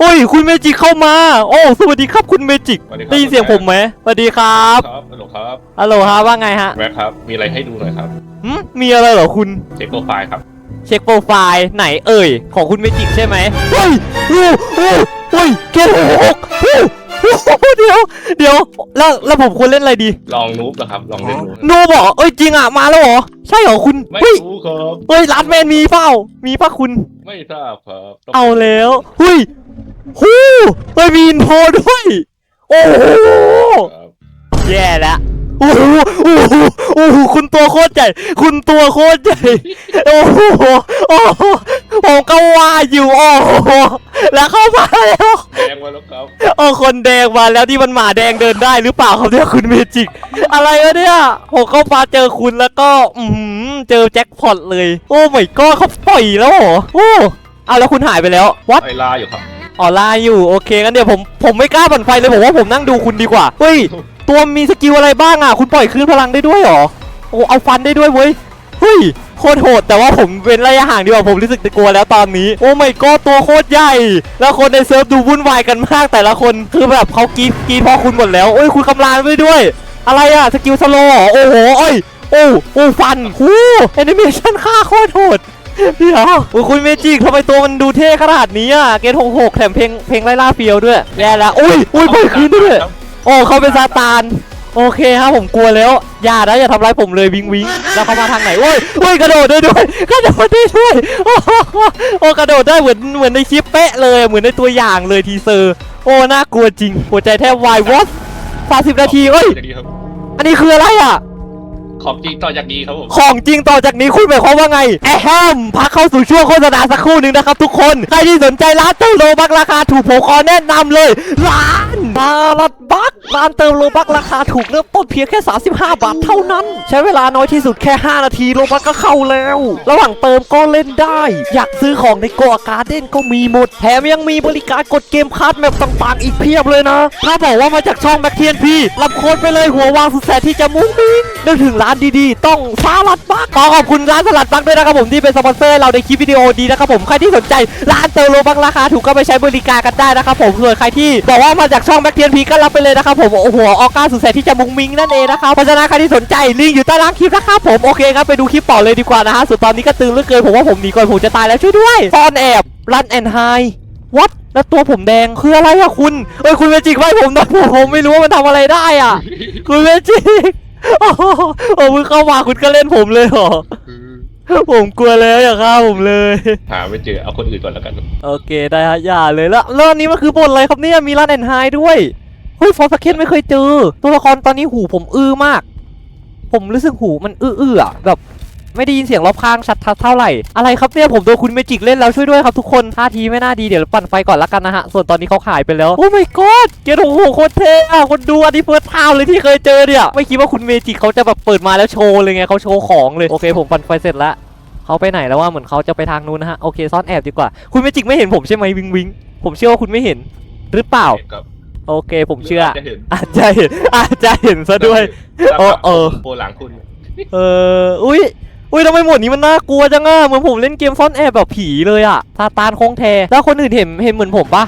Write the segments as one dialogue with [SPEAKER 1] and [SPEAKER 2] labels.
[SPEAKER 1] โอ้ย คุณเมจิกเข้ามา โอ้ สวัสดีครับคุณเมจิก
[SPEAKER 2] สวัสดีครับ
[SPEAKER 1] ได้ยินเสียงผมไหมสวัสดีครับ
[SPEAKER 2] ครับฮัลโหลครับ
[SPEAKER 1] ฮัลโหลครับว่าไงฮะ
[SPEAKER 2] แม็กครับ มีอะไรให้ดูหน่อยครับ
[SPEAKER 1] หึมีอะไรเหรอคุณ
[SPEAKER 2] เช็คโปรไฟล์ครับ
[SPEAKER 1] เช็คโปรไฟล์ไหนเอ่ย ของคุณเมจิกใช่ไหมเฮ้ยโอ้โหเฮ้ยเกมหกโอ้โหเดี๋ยว เดี๋ยว แล้วแล้วผมควรเล่นอะไรดี
[SPEAKER 2] ลองนูบนะครับ ลองเล่นนูบ
[SPEAKER 1] โนบอกเอ้ยจริงอะมาแล้วเหรอ ใช่เหรอคุณ
[SPEAKER 2] ไม่
[SPEAKER 1] เฮ้ย
[SPEAKER 2] รู้ครับ
[SPEAKER 1] เฮ้ยรัดแมนมีเปล่ามีป่ะคุณ
[SPEAKER 2] ไม่ทราบครับต้อง
[SPEAKER 1] เอาแล้วเฮ้ย ฮู้เฮ้ยมีอินโทรด้วย โอ้โห
[SPEAKER 2] ครับ
[SPEAKER 1] แย่แล้วโอ้โหโอ้โหโอ้โหคุณตัวโคตรใหญ่ คุณตัวโคตรใหญ่ โอ้โหโอ้โหผมก็ว่าอยู่ โอ้โหแล้วเข้ามาแล้ว
[SPEAKER 2] แดงมาแล้วครับ
[SPEAKER 1] โอ้คนแดงมาแล้วที่มันหมาแดงเดินได้หรือเปล่าครับเนี่ยคุณเมจิก อะไรวะเนี่ยผมเข้ามาเจอคุณแล้วก็ อือหือเจอแจ็คพอตเลย โอ้ไม่ก็เขาปล่อยแล้วเหรอโอ้เอาแล้วคุณหายไปแล้ววัด
[SPEAKER 2] ไอลาอยู่ครับ
[SPEAKER 1] ออไลน์อยู่โอเคงั้นเดี๋ยวผมผมไม่กล้าปั่นไฟเลยผมว่าผมนั่งดูคุณดีกว่าเฮ้ยตัวมีสกิลอะไรบ้างอะ คุณปล่อยคลื่นพลังได้ด้วยเหรอโอ้เอาฟันได้ด้วยเว้ยเฮ้ยโคตรโหดแต่ว่าผมเว้นระยะห่างดีกว่าผมรู้สึกกลัวแล้วตอนนี้ โอ้ไม่ก็ตัวโคตรใหญ่ แล้วคนในเซิร์ฟดูวุ่นวายกันมากแต่ละคนคือแบบเขากรีดกรีดเพราะคุณหมดแล้วโอ้ยคุณคำรามไปด้วย อะไรอะสกิลสโลว์เหรอโอ้โหโอ้ยโอ้โอ้ฟันหูแอนิเมชันค่าโคตรโหด เดี๋ยวโอ้ยคุณเมจิกทำไมตัวมันดูเท่ขนาดนี้อะ เกตหกหกแถมเพลงเพลงไล่ล่าเฟียวด้วยแย่แล้วอุ้ยอุ้ยปล่อยคืนด้วย
[SPEAKER 2] ครับ
[SPEAKER 1] โอ้เขาเป็นซาตาน โอเคครับผมกลัวแล้ว อย่านะอย่าทำร้ายผมเลยวิงวิงแล้วเขามาทางไหนโอ้ยโอ้ยกระโดดได้ด้วยกระโดดได้ด้วยโอ้โหโอ้กระโดดได้เหมือนเหมือนในคลิปเป๊ะเลยเหมือนในตัวอย่างเลยทีเซอร์ โอ้น่ากลัวจริงหัวใจแทบวายวอตสามสิบนาทีเอ้ย
[SPEAKER 2] จะดีครับ
[SPEAKER 1] อันนี้คืออะไรอะ
[SPEAKER 2] ของจริงต่อจากนี้ครับผม
[SPEAKER 1] ของจริงต่อจากนี้คุณหมายความว่าไงแอฮมพักเข้าสู่ช่วงโฆษณาสักครู่หนึ่งนะครับทุกคน ใครที่สนใจร้านเติมโลบักราคาถูกผมขอแนะนำเลย ร้านมาลัดบักร้านเติมโลบักราคาถูกเริ่มต้นเพียงแค่ 35 บาทเท่านั้น ใช้เวลาน้อยที่สุดแค่ 5 นาทีโลบักก็เข้าแล้ว ระหว่างเติมก็เล่นได้ อยากซื้อของในโกอาการ์เด้นก็มีหมด แถมยังมีบริการกดเกมคัสแมปต่างๆอีกเพียบเลยนะ ถ้าบอกว่ามาจากช่องแบ็คเทียนพี่รับโค้ดไปเลยหัววางสุดแสนที่จะมุ้งมิ้งนึกถึงร้านดีๆ ต้องสลัดบักขอขอบคุณร้านสลัดบักด้วยนะครับผมที่เป็นสปอนเซอร์เราในคลิปวิดีโอดีนะครับผมใครที่สนใจร้านเติมโลบักราคาถูกก็ไปใช้บริการกันได้นะครับผมส่วนใครที่บอกว่ามาจากช่องแบ็คเทียนพีก็รับไปเลยนะครับผมโอ้โหออก้าสุดแสนที่จะมุ้งมิ้งนั่นเองนะครับเพราะฉะนั้นใครที่สนใจลิงก์อยู่ใต้ล่างคลิปนะครับผมโอเคครับไปดูคลิปต่อเลยดีกว่านะฮะส่วนตอนนี้ก็ตื่นเหลือเกินผมว่าผมหนีก่อนผมจะตายแล้วช่วยด้วยซ่อนแอบรันแอนไฮวัดแล้วตัวผมแดงคืออะไรอะคุณเอ้ยคุณเมจิกไว้ผมนะผมผมไม่รู้ว่ามันทำอะไรได้อะคุณเมจิก โอ้โหโอ้มึงเข้ามาคุณก็เล่นผมเลยเหรอ ผมกลัวแล้วอย่าฆ่าผมเลย
[SPEAKER 2] หาไม่เจอเอาคนอื่นก่อนแล้วกัน
[SPEAKER 1] โอเคได้ฮะอย่าเลยแล้วแล้วอันนี้มันคือบทอะไรครับเนี่ยมีรันแอนไฮด้วย เฮ้ยฟอร์สเคนไม่เคยเจอ ตัวละครตอนนี้หูผมอื้อมาก ผมรู้สึกหูมันอื้อๆอะแบบ ไม่ได้ยินเสียงรอบข้างชัดเท่าไหร่ อะไรครับเนี่ยผมโดนคุณเมจิกเล่นแล้วช่วยด้วยครับทุกคนท่าทีไม่น่าดีเดี๋ยวปั่นไฟก่อนละกันนะฮะ ส่วนตอนนี้เขาขายไปแล้ว โอ้ my god เกรดโอ้โหโคตรเท่อะคนดูอันนี้เฟิร์สทาวเลยที่เคยเจอเนี่ย ไม่คิดว่าคุณเมจิกเขาจะแบบเปิดมาแล้วโชว์เลยไงเขาโชว์ของเลย โอเค ผมปั่นไฟเสร็จแล้วเขาไปไหนแล้วว่าเหมือนเขาจะไปทางนู้นนะฮะ โอเคซ่อนแอบดีกว่า คุณเมจิกไม่เห็นผมใช่ไหมวิงวิง ผมเชื่อว่าคุณไม่เห็นหรือเปล่า
[SPEAKER 2] ครับ
[SPEAKER 1] โอเค ผมเชื่อ
[SPEAKER 2] จะเห็น
[SPEAKER 1] อาจจะเห็นอาจจะเห็นซะด้วยเออเออ
[SPEAKER 2] โปรหลังคุณ
[SPEAKER 1] เออ อุ้ย อุ้ยทำไมหมวดนี้มันน่ากลัวจังอะเหมือนผมเล่นเกมซ่อนแอบแบบผีเลยอะซาตานคงแทแล้วคนอื่นเห็นเห็นเหมือนผมปะ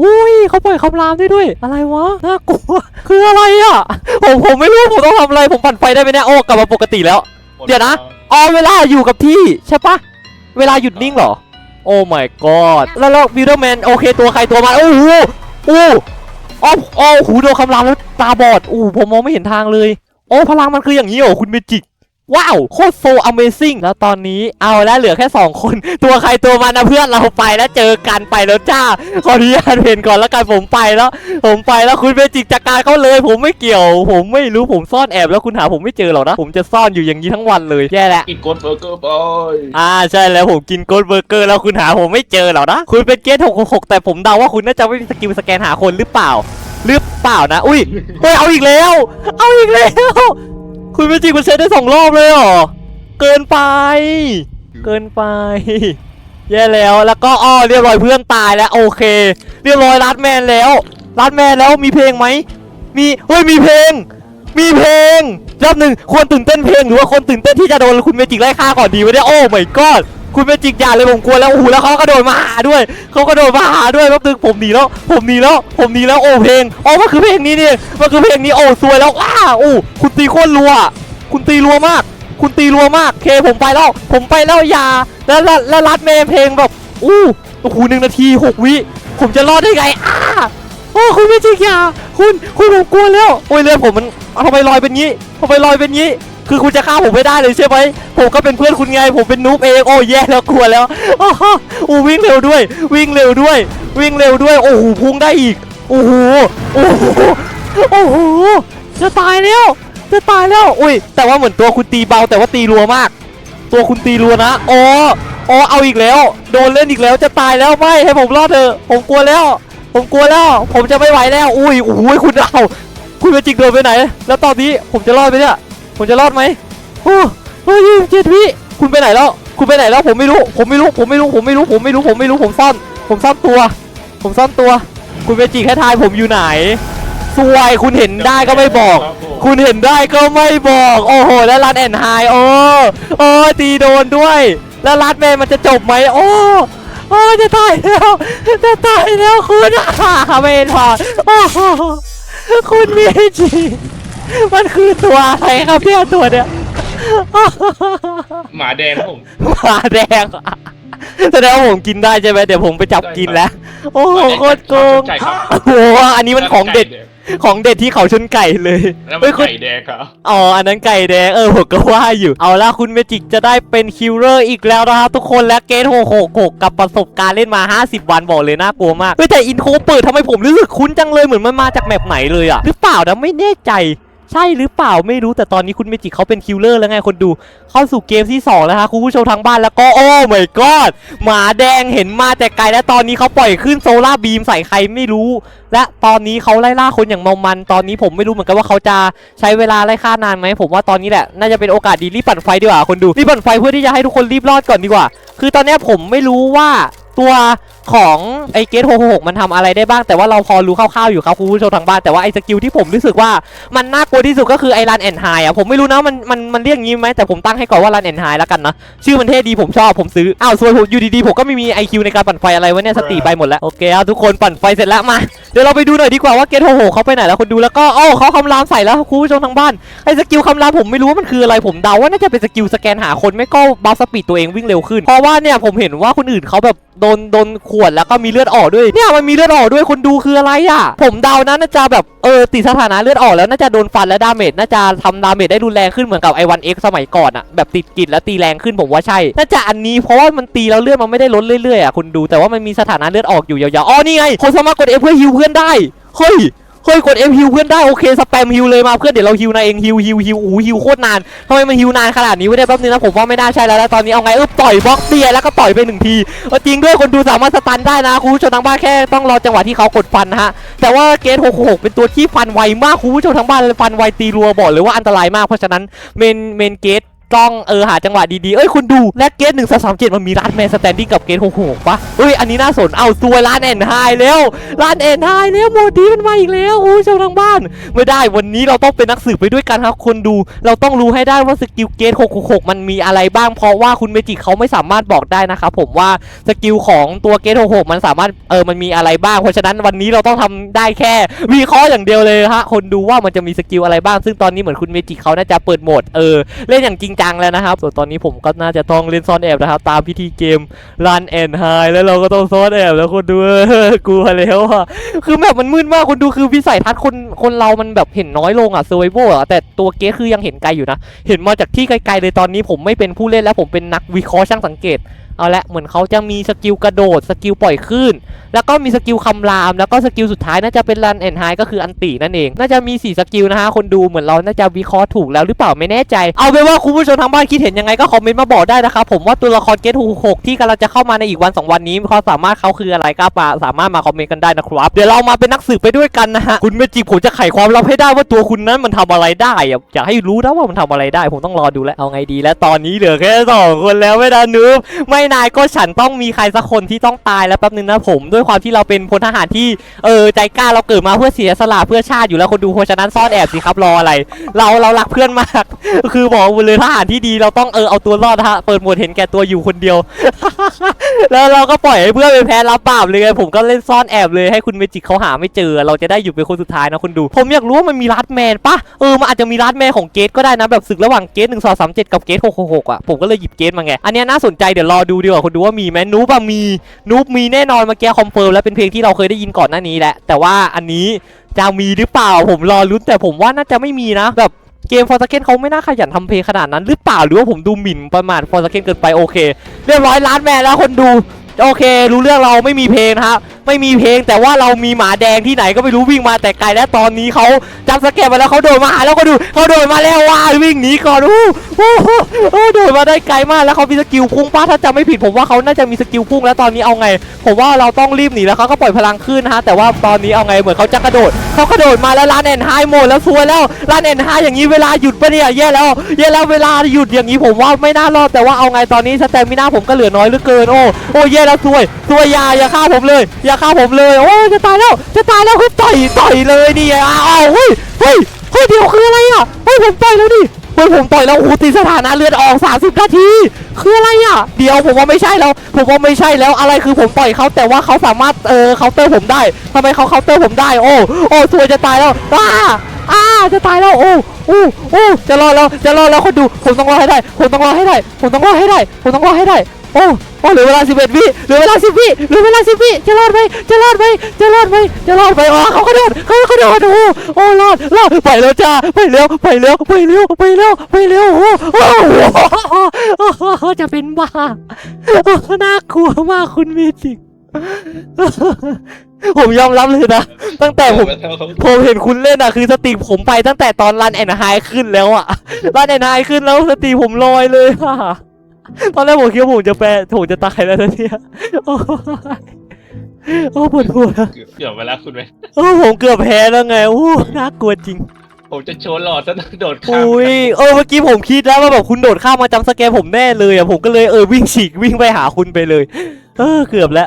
[SPEAKER 1] อุ้ยเขาปล่อยคำรามด้ด้วย อะไรวะน่ากลัวคืออะไรอะผมผมไม่รู้ผมต้องทำอะไรผมปั่นไฟได้ไหมเนี่ยโอ้กลับมาปกติแล้ว เดี๋ยวนะอ๋อเวลาอยู่กับที่ใช่ปะเวลาหยุดนิ่งเหรอ โอ้ my god แล้วแล้วบิวเดอร์แมนโอเคตัวใครตัวมันโอ้โหโอ้อ๋ออ๋อหูโดนคำรามแล้วตาบอดอู้ผมมองไม่เห็นทางเลย โอ้พลังมันคืออย่างนี้เหรอคุณเมจิก ว้าว โคตรโซ Amazing แล้วตอนนี้เอาแล้วเหลือแค่ 2 คน ตัวใครตัวมันนะเพื่อนเราไปแล้วเจอกันไปแล้วจ้า ขออนุญาตเห็นก่อนแล้วกันผมไปแล้ว ผมไปแล้วคุณเมจิกจัดการเขาเลย ผมไม่เกี่ยว ผมไม่รู้ผมซ่อนแอบแล้วคุณหาผมไม่เจอหรอกนะ ผมจะซ่อนอยู่อย่างนี้ทั้งวันเลยแย่แล้ว
[SPEAKER 2] กินโกดเบอร์เกอร์ไป
[SPEAKER 1] อ่าใช่แล้วผมกินโกดเบอร์เกอร์แล้วคุณหาผมไม่เจอหรอกนะคุณเป็นเกต666แต่ผมเดาว่าคุณน่าจะไม่มีสกิลสแกนหาคนหรือเปล่าหรือเปล่านะ อุ้ยเฮ้ยเอาอีกแล้ว เอาอีกแล้ว คุณเป็นจริงคุณใช้ได้สองรอบเลยเหรอ เกินไป เกินไป แย่แล้ว แล้วก็อ้อเรียบร้อยเพื่อนตายแล้วโอเค เรียบร้อยรัดแมนแล้วรัดแมนแล้วมีเพลงไหม มี เฮ้ยมีเพลง มีเพลงรอบหนึ่งควรตื่นเต้นเพลงหรือว่าคนตื่นเต้นที่จะโดนคุณเมจิกไล่ฆ่าก่อนดีวะเนี่ยโอ้ my god คุณเมจิกยาเลยผมกลัวแล้วโอ้โหแล้วเขากระโดดมาหาด้วยเขากระโดดมาหาด้วยแป๊บนึงผมหนีแล้ว ผมหนีแล้ว ผมหนีแล้วโอ้เพลงอ๋อมันคือเพลงนี้นี่มันคือเพลงนี้โอ้สวยแล้วว้าโอ้คุณตีโคตรรัว คุณตีรัวมาก คุณตีรัวมากเคผมไปแล้ว ผมไปแล้วยาแล้วแล้วแล้วรัดเมเพลงแบบอู้โอ้โหหนึ่งนาทีหกวิผมจะรอดได้ไงอ้าโอ้คุณเมจิกยาคุณคุณผมกลัวแล้วโอ้ยเลือดผมมันทำไมลอยเป็นงี้ทำไมลอยเป็นงี้ คือคุณจะฆ่าผมไม่ได้เลยใช่ไหมผมก็เป็นเพื่อนคุณไง ผมเป็นนูบเองโอ้แย่แล้วกลัวแล้วอ้าวโอ้วิ่งเร็วด้วย วิ่งเร็วด้วย วิ่งเร็วด้วย โอ้โหพุ่งได้อีกโอ้โหโอ้โหโอ้โหจะตายแล้วจะตายแล้วอุ้ยแต่ว่าเหมือนตัวคุณตีเบาแต่ว่าตีรัวมาก ตัวคุณตีรัวนะอ๋ออ๋อเอาอีกแล้ว โดนเล่นอีกแล้วจะตายแล้วไม่ให้ผมรอดเถอะผมกลัวแล้ว ผมกลัวแล้ว ผมจะไม่ไหวแล้ว อุ้ยโอ้โหคุณเอาคุณเป็นจิกโดนไปไหน แล้วตอนนี้ผมจะรอดไหมเนี่ย ผมจะรอดไหมโอ้โอ้ยเจ็ดวิคุณไปไหนแล้ว คุณไปไหนแล้วผมไม่รู้ ผมไม่รู้ ผมไม่รู้ ผมไม่รู้ ผมไม่รู้ ผมไม่รู้ ผมซ่อน ผมซ่อนตัว ผมซ่อนตัว คุณเมจิแค่ทายผมอยู่ไหนสวยคุณเห็นได้ก็ไม่บอก
[SPEAKER 2] ครับผม
[SPEAKER 1] คุณเห็นได้ก็ไม่บอก โอ้โห แล้วรัดแอนไฮโอ้โอ้ตีโดนด้วย แล้วรัดแมนมันจะจบไหมโอ้โอ้จะตายแล้ว จะตายแล้วคุณอ่าไม่ถอดโอ้โหคุณเมจิ มันคือตัวอะไรครับเนี่ยตัวเนี้ย
[SPEAKER 2] หมาแดงครับผม
[SPEAKER 1] หมาแดงอะแสดงว่าผมกินได้ใช่ไหมเดี๋ยวผมไปจับกินแล้ว โอ้โหโคตรโกง
[SPEAKER 2] ไก่ครับ
[SPEAKER 1] โอ้โหอันนี้มันของเด็ด ของเด็ดที่เขาชนไก่เลย
[SPEAKER 2] แล้วมั
[SPEAKER 1] เฮ้
[SPEAKER 2] น
[SPEAKER 1] ยคุณ
[SPEAKER 2] ไก่แดงครับ
[SPEAKER 1] อ๋ออันนั้นไก่แดงเออผมก็ว่าอยู่ เอาละคุณเมจิกจะได้เป็นคิวเลอร์อีกแล้วนะครับทุกคนและเกตโหกหกกับประสบการณ์เล่นมา 50 วันบอกเลยน่ากลัวมากเฮ้ยแต่อินโทรเปิดทำไมผมรู้สึกคุ้นจังเลยเหมือนมันมาจากแมปไหนเลยอะหรือเปล่านะไม่แน่ใจ ใช่หรือเปล่าไม่รู้แต่ตอนนี้คุณเมจิเขาเป็นคิวเลอร์แล้วไงคนดู เข้าสู่เกมที่ 2 แล้วฮะคุณผู้ชมทางบ้านแล้วก็โอ้ my god หมาแดงเห็นมาแต่ไกลและตอนนี้เขาปล่อยขึ้นโซล่าร์บีมใส่ใครไม่รู้ และตอนนี้เขาไล่ล่าคนอย่างเมามัน ตอนนี้ผมไม่รู้เหมือนกันว่าเขาจะใช้เวลาไล่ฆ่านานไหมผมว่าตอนนี้แหละน่าจะเป็นโอกาสดีรีบปั่นไฟดีกว่าคนดูรีบปั่นไฟเพื่อที่จะให้ทุกคนรีบรอดก่อนดีกว่า คือตอนนี้ผมไม่รู้ว่าตัว ของไอเกต666มันทำอะไรได้บ้าง แต่ว่าเราพอรู้คร่าวๆอยู่ครับคุณผู้ชมทางบ้านแต่ว่าไอสกิลที่ผมรู้สึกว่ามันน่ากลัวที่สุดก็คือไอรันแอนไฮอะผมไม่รู้นะมันมันมันเรียกงี้ไหมแต่ผมตั้งให้ก่อนว่ารันแอนไฮแล้วกันนะชื่อมันเท่ดีผมชอบผมซื้ออ้าวส่วนผมอยู่ดีๆผมก็ไม่มี IQ ในการปั่นไฟอะไรวะเนี่ยสติไปหมดแล้วโอเคเอาทุกคนปั่นไฟเสร็จแล้วมาเดี๋ยวเราไปดูหน่อยดีกว่าว่าเกตโฮโหเขาไปไหนแล้วคนดูแล้วก็อ้เขาคำรามใส่แล้วคุณผู้ชมทางบ้านไอ้สกิลคำรามผมไม่รู้ว่ามันคืออะไรผมเดาว่าน่าจะเป็นสกิลสแกนหาคนไม่ก็บัฟสปีดตัวเองวิ่งเร็วขึ้น เพราะว่าเนี่ยผมเห็นว่าคนอื่นเขาแบบโดนโดนขวดแล้วก็มีเลือดออกด้วย เนี่ยมันมีเลือดออกด้วยคนดูคืออะไรอะ ผมเดานะน่าจะแบบเออติดสถานะเลือดออกแล้วน่าจะโดนฟันและดาเมจน่าจะทำดาเมจได้รุนแรงขึ้นเหมือนกับไอวันเอ็กสมัยก่อนอะแบบติดกิจแล้วตีแรงขึ้นผมว่าใช่น่าจะอันนี้เพราะว่ามันตีแล้วเลือดมันไม่ได้ลดเรื่อยๆอะคุณดูแต่ว่ามันมีสถานะเลือดออกอยู่ยาวๆอ๋อนี่ไงคนสามารถกดเอฟเพื่อฮิวเพื่อนได้เฮ้ย ฮ้ยกด M ฮิวเพื่อนได้โอเคสแปมฮิวเลยมาเพื่อนเดี๋ยวเราฮิวนายเองฮิวฮิวฮิวอู้ฮิวโคตรนานทำไมมันฮิวนานขนาดนี้ไม่ได้แป๊บนึงนะผมว่าไม่น่าใช่แล้วแล้วตอนนี้เอาไงเออต่อยบล็อกเตียแล้วก็ต่อยไปหนึ่งทีจริงด้วยคนดูสามารถสตันได้นะคุณผู้ชมทางบ้านแค่ต้องรอจังหวะที่เขากดฟันนะฮะแต่ว่าเกต666เป็นตัวที่ฟันไวมากคุณผู้ชมทางบ้านฟันไวตีรัวบอกเลยว่าอันตรายมากเพราะฉะนั้นเมนเมนเกต ต้องเออหาจังหวะดีๆ เอ้ยคุณดูและเกตหนึ่งสามเจ็ดมันมีร้านแมนสแตนดิ้งกับเกตหกหกปะเอ้ยอันนี้น่าสนเอาตัวร้านแอนไฮแล้วร้านแอนไฮแล้วโมดีมันมาอีกแล้วโอ้ยชาวทางบ้าน ไม่ได้วันนี้เราต้องเป็นนักสืบไปด้วยกันครับคนดู เราต้องรู้ให้ได้ว่าสกิลเกต666มันมีอะไรบ้างเพราะว่าคุณเมจิเขาไม่สามารถบอกได้นะครับผมว่าสกิลของตัวเกต66มันสามารถเออมันมีอะไรบ้างเพราะฉะนั้นวันนี้เราต้องทำได้แค่วิเคราะห์อย่างเดียวเลยฮะคนดูว่ามันจะมีสกิลอะไรบ้าง ซึ่งตอนนี้เหมือนคุณเมจิเขาน่าจะเปิดโหมดเออเล่นอย่างจริงจังแล้วนะครับ ส่วนตอนนี้ผมก็น่าจะต้องเล่นซ่อนแอบนะครับ ตามพิธีเกม Run and Hide แล้วเราก็ต้องซ่อนแอบแล้วคนดูกลัวแล้วอะคือแบบมันมืดมากคนดูคือวิสัยทัศน์คนคนเรามันแบบเห็นน้อยลงอะเซอร์ไวโอะแต่ตัวเกสคือยังเห็นไกลอยู่นะ เห็นมาจากที่ไกลๆเลยตอนนี้ผมไม่เป็นผู้เล่นแล้วผมเป็นนักวิเคราะห์ช่างสังเกต เอาละเหมือนเขาจะมีสกิลกระโดดสกิลปล่อยคลื่นแล้วก็มีสกิลคำราม แล้วก็สกิลสุดท้ายน่าจะเป็นรันแอนไฮก็คืออันตินั่นเอง น่าจะมี 4 สกิลนะฮะ คนดูเหมือนเราน่าจะวิเคราะห์ถูกแล้วหรือเปล่าไม่แน่ใจ เอาเป็นว่าคุณผู้ชมทางบ้านคิดเห็นยังไงก็คอมเมนต์มาบอกได้นะครับผมว่าตัวละครเกตหกที่กำลังจะเข้ามาในอีกวันสองวันนี้ความสามารถเขาคืออะไรก็มาสามารถมาคอมเมนต์กันได้นะครับเดี๋ยวเรามาเป็นนักสืบไปด้วยกันนะฮะคุณเมจิผมจะไขความลับให้ได้ว่าตัวคุณนั้นมันทำอะไรได้อยากให้รู้นะว่ามันทำอะไรได้ ผมต้องรอดูแลเอาไงดี แล้วตอนนี้เหลือแค่สองคนแล้วไม่ได้นูบไม่นายก็ฉันต้องมีใครสักคนที่ต้องตายแล้วแป๊บนึงนะผม ด้วยความที่เราเป็นพลทหารที่เออใจกล้าเราเกิดมาเพื่อเสียสละเพื่อชาติอยู่แล้วคนดูเพราะฉะนั้นซ่อนแอบสิครับรออะไร เราเรารักเพื่อนมาก คือบอกเลยทหารที่ดีเราต้องเออเอาตัวรอดนะฮะเปิดโหมดเห็นแก่ตัวอยู่คนเดียว แล้วเราก็ปล่อยให้เพื่อนไปแพ้รับบาปเลยผมก็เล่นซ่อนแอบเลยให้คุณเมจิกเขาหาไม่เจอ เราจะได้อยู่เป็นคนสุดท้ายนะคุณดู ผมอยากรู้ว่ามันมีรัดแมนปะเออมันอาจจะมีรัดแมนของเกตก็ได้นะแบบศึกระหว่างเกตหนึ่งสองสามเจ็ดกับเกตหกหกหกอะผมก็เลยหยิบเกตมาไงอันนี้น่าสนใจเดี๋ยวรอดูดีกว่าคุณดูว่ามีไหมนูบอะมีนูบมีแน่นอนเมื่อกี้คอมเฟิร์มแล้วเป็นเพลงที่เราเคยได้ยินก่อนหน้านี้แหละแต่ว่าอันนี้จะมีหรือเปล่าผมรอลุ้นแต่ผมว่าน่าจะไม่มีนะแบบเกมฟอร์สเกนเขาไม่น่าขยันทำเพลงขนาดนั้นหรือเปล่าหรือว่าผมดูหมิ่นประมาทฟอร์สเกนเกินไปโอเค เรียบร้อยล้านแมนแล้วคนดู โอเค รู้เรื่องเราไม่มีเพลงนะครับ ไม่มีเพลงแต่ว่าเรามีหมาแดงที่ไหนก็ไม่รู้วิ่งมาแต่ไกลและตอนนี้เขาจับสแกนมาแล้วเขาโดดมาหาแล้วก็ดูเขาโดดมาแล้วว่าวิ่งหนีก่อนอู้หูโอ้โดดมาได้ไกลมากแล้วเขามีสกิลพุ่งป้าถ้าจำไม่ผิดผมว่าเขาน่าจะมีสกิลพุ่งแล้วตอนนี้เอาไง ผมว่าเราต้องรีบหนีแล้วเขาก็ปล่อยพลังขึ้นนะฮะแต่ว่าตอนนี้เอาไงเหมือนเขาจะกระโดดเขากระโดดมาแล้วลานแอนไฮหมดแล้วซวยแล้วลานแอนไฮอย่างนี้เวลาหยุดปะเนี่ยแย่แล้วแย่แล้วเวลาหยุดอย่างนี้ผมว่าไม่น่ารอดแต่ว่าเอาไงตอนนี้สแตมิน่าผมก็เหลือน้อยเหลือเกินโอ้โอ้แย่แล้วซวย ซวยาอย่าฆ่าผมเลย อย่าฆ่าผมเลยโอ้จะตายแล้วจะตายแล้วคือต่อยต่อยเลยนี่อ้าวเฮ้ยเฮ้ยเฮ้ยเดี๋ยวคืออะไรอะเฮ้ยผมต่อยแล้วดิเฮ้ยผมต่อยแล้วโอ้ตีสถานะเลือดออก 30 นาที คืออะไรอะ เดี๋ยวผมว่าไม่ใช่แล้ว ผมว่าไม่ใช่แล้วอะไรคือผมต่อยเขาแต่ว่าเขาสามารถเออเคาน์เตอร์ผมได้ทำไมเขาเคาน์เตอร์ผมได้โอ้โอ้สวยจะตายแล้วอ้าอ้าจะตายแล้วโอ้โอ้โอ้จะรอแล้วจะรอแล้วคนดูผมต้องรอให้ได้ ผมต้องรอให้ได้ ผมต้องรอให้ได้ ผมต้องรอให้ได้ โอ้ โอ้เหลือเวลา11วิเหลือเวลา10วิเหลือเวลา10วิจะรอดไหมจะรอดไหมจะรอดไหมจะรอดไหมอ๋อเขากระโดดเขากระโดดโอ้โอ้รอดรอดไปแล้วจ้าไปเร็วไปเร็วไปเร็วไปเร็วไปเร็วโอ้โอ้โอ้จะเป็นบ้าน่ากลัวมากคุณเมจิกผมยอมรับเลยนะ ตั้งแต่ผมผมเห็นคุณเล่นอะคือสติผมไปตั้งแต่ตอนรันแอนไฮขึ้นแล้วอะรันแอนไฮขึ้นแล้วสติผมลอยเลยค่ะ ตอนแรกผมคิดว่าผมจะแปรผมจะตายแล้วนะเนี่ยโอ้ยโอ้ปวดหัว
[SPEAKER 2] เกือบเวลาคุณไหม
[SPEAKER 1] โอ้ผมเกือบแพ้แล้วไงโอ้น่ากลัวจริง
[SPEAKER 2] ผมจะโชว์หลอดซะโดดข้าม
[SPEAKER 1] อุ้ยเออเมื่อกี้ผมคิดแล้วว่าแบบคุณโดดข้ามมาจำสแกมผมแน่เลยอะผมก็เลยเออวิ่งฉีกวิ่งไปหาคุณไปเลย เออเกือบแล้ว